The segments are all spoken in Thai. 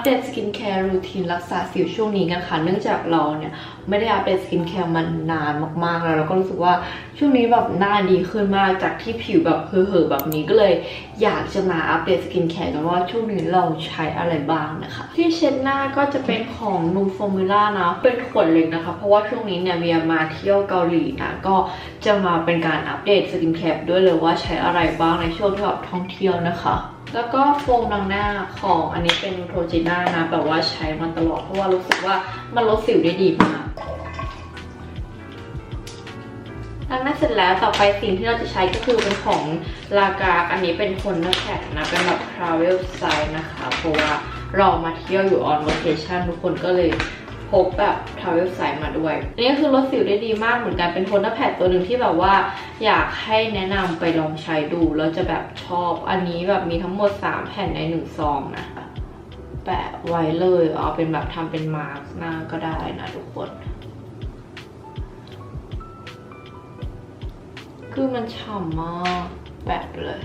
ปเดตสกินแคร์รูทีนรักษาสิวช่วงนี้กันค่ะ เนื่องจากเราเนี่ยไม่ได้อัปเดตสกินแคร์มันนานมากๆแล้วเราก็รู้สึกว่าช่วงนี้แบบหน้าดีขึ้นมากจากที่ผิวแบบเห่อๆแบบนี้ก็เลยอยากจะมาอัปเดตสกินแคร์กันว่าช่วงนี้เราใช้อะไรบ้างนะคะ ที่เช็ดหน้าก็จะเป็นของนูฟอร์มูล่านะเป็นขวดเล็กนะคะ เพราะว่าช่วงนี้เนี่ยเวียมาเที่ยวเกาหลีนะก็จะมาเป็นการอัปเดตสกินแคร์ด้วยเลยว่าใช้อะไรบ้างในช่วงที่แบบท่องเที่ยวนะคะ แล้วก็โฟมล้างหน้าของอันนี้เป็นโทจิน่านะ แบบว่าใช้มาตลอดเพราะว่ารู้สึกว่ามันลดสิวได้ดีมากล้างหน้าเสร็จแล้วต่อไปสิ่งที่เราจะใช้ก็คือเป็นของลากาอันนี้เป็นคนเนอร์แพ็นะ เป็นแบบ travel size นะคะ เพราะว่าเรามาเที่ยวอยู่ on location ทุกคนก็เลย พกแบบ travel size มาด้วยอันนี้คือลดสิวได้ดีมากเหมือนกันเป็นโทนเนอร์แพดตัวหนึ่งที่แบบว่า อยากให้แนะนำไปลองใช้ดูแล้วจะแบบชอบ อันนี้แบบมีทั้งหมด 3 แผ่นใน1ซองนะแปะไว้เลยเอาเป็นแบบทำเป็นมาร์กหน้าก็ได้นะทุกคนคือมันฉ่ำมากแปะเลย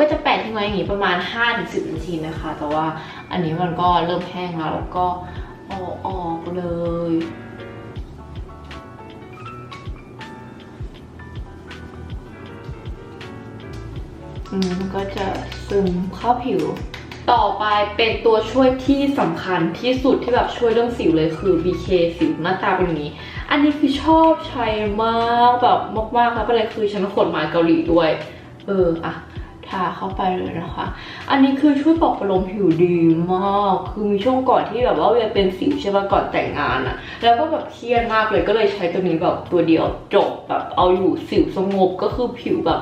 ก็จะแปะทิ้งไว้อย่างงี้ประมาณ 5-10 นาทีนะคะ แต่ว่าอันนี้มันก็เริ่มแห้งแล้วแล้วก็ เอาออกเลยอืมมันก็จะซึมเข้าผิว ต่อไปเป็นตัวช่วยที่สำคัญที่สุดที่แบบช่วยเรื่องสิวเลยคือ BK สิวหน้าตาเป็นอย่างนี้ อันนี้คือชอบใช้มากแบบมากๆครับอะไรคือฉันขนมาเกาหลีด้วย เอออะาเข้าไปเลยนะคะ อันนี้คือช่วยปลอบประโลมผิวดีมาก คือมีช่วงก่อนที่แบบว่าเวียเป็นสิวใช่ป่ะก่อนแต่งงานอะแล้วก็แบบเครียดมากเลยก็เลยใช้ตัวนี้แบบตัวเดียวจบแบบเอาอยู่สิวสงบก็คือผิวแบบ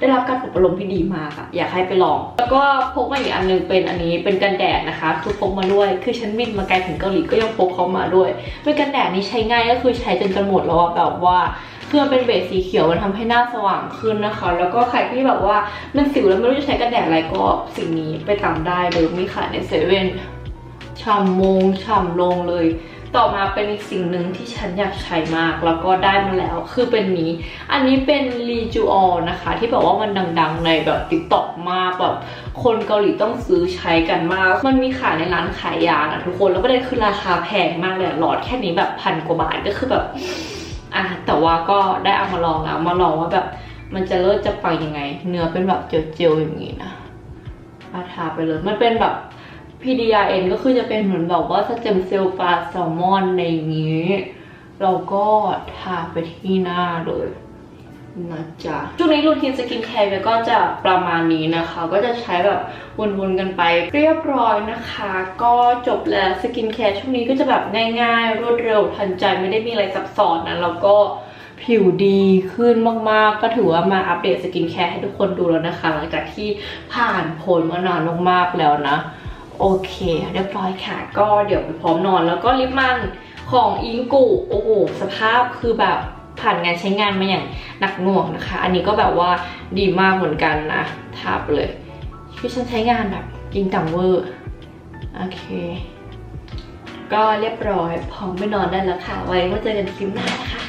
ได้รับการปลอบประลมที่ดีมากอะอยากให้ไปลอง แล้วก็พกมาอีกอันหนึงเป็นอันนี้เป็นกันแดดนะคะคือพกมาด้วย คือฉันบินมาไกลถึงเกาหลีก็ยังพกเขามาด้วยเป็นกันแดดนี้ใช้ง่ายก็คือใช้จนจะหมดแล้วอแบบว่า คือมันเป็นเบสสีเขียวมันทำให้หน้าสว่างขึ้นนะคะ แล้วก็ใครที่แบบว่ามันสิวแล้วไม่รู้จะใช้กันแดดอะไรก็สิ่งนี้ไปตามได้เลยมีขายในเซเว่นฉ่ำมงฉ่ำลงเลย ต่อมาเป็นอีกสิ่งหนึ่งที่ฉันอยากใช้มาก แล้วก็ได้มาแล้ว คือเป็นนี้ อันนี้เป็นรีจูออนะคะ ที่แบบว่ามันดังๆในแบบติ๊กต็อกมากแบบคนเกาหลีต้องซื้อใช้กันมาก มันมีขายในร้านขายยานะทุกคน แล้วประเด็นคือราคาแพงมากเลยหลอดแค่นี้แบบพันกว่าบาทก็คือแบบ อะแต่ว่าก็ได้เอามาลองแล้วมาลองว่าแบบ มันจะเลิศจะปังยังไง เนื้อเป็นแบบเจลๆอย่างนี้นะอาทาไปเลยมันเป็นแบบ PDRN ก็คือจะเป็นเหมือนแบบว่าสเต็มเซลล์ปลาแซลมอนในอย่างนี้ เราก็ทาไปที่หน้าเลย นะจ๊ะช่วงนี้รูทีนสกินแคร์ก็จะประมาณนี้นะคะ ก็จะใช้แบบวนๆกันไปเรียบร้อยนะคะ ก็จบแล้วสกินแคร์ช่วงนี้ก็จะแบบง่ายๆ รวดเร็วทันใจไม่ได้มีอะไรซับซ้อนนะแล้วก็ผิวดีขึ้นมากๆ ก็ถือว่ามาอัปเดตสกินแคร์ให้ทุกคนดูแล้วนะคะ หลังจากที่ผ่านพ้นมานานมากๆแล้วนะ โอเค เรียบร้อยค่ะ ก็เดี๋ยวไปพร้อมนอนแล้วก็ลิปมันของอิงกุโอ้โหสภาพคือแบบ ผ่านงานใช้งานมาอย่างหนักหน่วงนะคะ อันนี้ก็แบบว่าดีมากเหมือนกันนะทาไปเลยพี่ฉันใช้งานแบบจริงจังเวอร์โอเค ก็เรียบร้อยพร้อมไปนอนได้แล้วค่ะ ไว้มาเจอกันคลิปหน้านะคะ